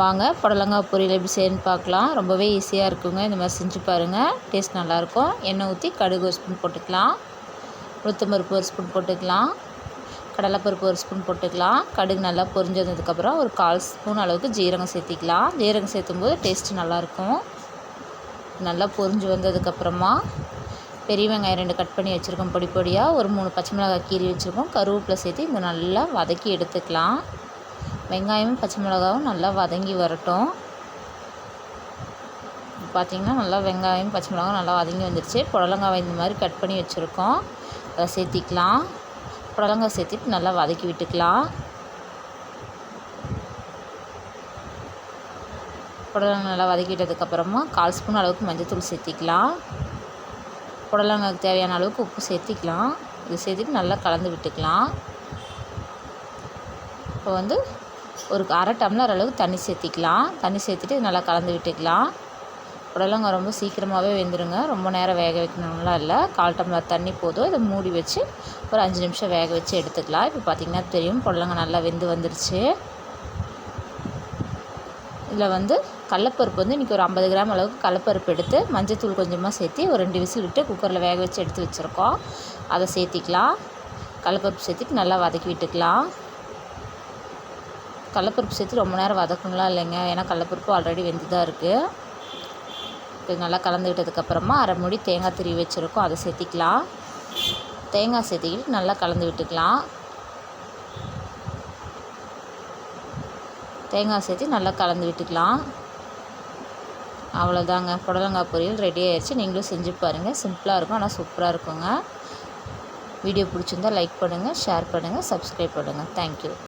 வாங்க புடலங்காய் பொரியல் எப்படி செய்யணும்னு பார்க்கலாம். ரொம்பவே ஈஸியாக இருக்குங்க. இந்த மாதிரி செஞ்சு பாருங்கள் டேஸ்ட் நல்லாயிருக்கும். எண்ணெய் ஊற்றி கடுகு ஒரு ஸ்பூன் போட்டுக்கலாம். உளுத்தம்பருப்பு ஒரு ஸ்பூன் போட்டுக்கலாம். கடலைப்பருப்பு ஒரு ஸ்பூன் போட்டுக்கலாம். கடுகு நல்லா பொரிஞ்சதுக்கப்புறம் ஒரு கால் ஸ்பூன் அளவுக்கு ஜீரகம் சேர்த்திக்கலாம். ஜீரகம் சேர்த்தும் போது டேஸ்ட்டு நல்லாயிருக்கும். நல்லா பொரிஞ்சு வந்ததுக்கப்புறமா பெரிய வெங்காயம் ரெண்டு கட் பண்ணி வச்சுருக்கோம் பொடி பொடியாக ஒரு மூணு பச்சை மிளகாய் கீறி வச்சுருக்கோம். கருவேப்பிலை சேர்த்து இங்கே நல்லா வதக்கி எடுத்துக்கலாம். வெங்காயமும் பச்சை மிளகாவும் நல்லா வதங்கி வரட்டும். பார்த்திங்கன்னா நல்லா வெங்காயம் பச்சை மிளகாவும் நல்லா வதங்கி வந்துடுச்சு புடலங்காய் இந்த மாதிரி கட் பண்ணி வச்சுருக்கோம். அதை சேர்த்திக்கலாம். புடலங்காய் சேர்த்திட்டு நல்லா வதக்கி விட்டுக்கலாம். புடலங்காய் நல்லா வதக்கிட்டதுக்கப்புறமா கால் ஸ்பூன் அளவுக்கு மஞ்சத்தூள் சேர்த்திக்கலாம். புடலங்காய்க்கு தேவையான அளவுக்கு உப்பு சேர்த்திக்கலாம். இது சேர்த்துட்டு நல்லா கலந்து விட்டுக்கலாம். இப்போ வந்து ஒரு அரை டம்ளர் அளவுக்கு தண்ணி சேர்த்திக்கலாம். தண்ணி சேர்த்துட்டு நல்லா கலந்து விட்டுக்கலாம். புடலங்காய் ரொம்ப சீக்கிரமாகவே வெந்துடுங்க ரொம்ப நேரம் வேக வைக்கணும்லாம் இல்லை. கால் டம்ளர் தண்ணி போதும். இதை மூடி வச்சு ஒரு அஞ்சு நிமிஷம் வேக வச்சு எடுத்துக்கலாம். இப்போ பார்த்திங்கன்னா தெரியும் புடலங்காய் நல்லா வெந்து வந்துருச்சு. இதில் வந்து கடலப்பருப்பு வந்து இன்றைக்கி ஒரு ஐம்பது கிராம் அளவுக்கு கடலப்பருப்பு எடுத்து மஞ்சத்தூள் கொஞ்சமாக சேர்த்து ஒரு ரெண்டு விசில் விட்டு குக்கரில் வேக வச்சு எடுத்து வச்சுருக்கோம். அதை சேர்த்திக்கலாம். கடலப்பருப்பு சேர்த்துட்டு நல்லா வதக்கி விட்டுக்கலாம். கடலப்பருப்பு சேர்த்து ரொம்ப நேரம் வதக்கணும்லாம் இல்லைங்க. ஏன்னா கடலப்பருப்பு ஆல்ரெடி வெந்து தான் இருக்குது இப்போ நல்லா கலந்து விட்டதுக்கப்புறமா அரை மூடி தேங்காய் திருவி வச்சுருக்கோம். அதை சேர்த்திக்கலாம். தேங்காய் சேர்த்திக்கிட்டு நல்லா கலந்து விட்டுக்கலாம். தேங்காய் சேர்த்து நல்லா கலந்து விட்டுக்கலாம். அவ்வளோதாங்க புடலங்காய் பொரியல் ரெடி ஆயிடுச்சு நீங்களும் செஞ்சு பாருங்கள் சிம்பிளாக இருக்கும். ஆனால் சூப்பராக இருக்குங்க. வீடியோ பிடிச்சிருந்தால் லைக் பண்ணுங்கள் ஷேர் பண்ணுங்கள் சப்ஸ்கிரைப் பண்ணுங்கள் தேங்க்யூ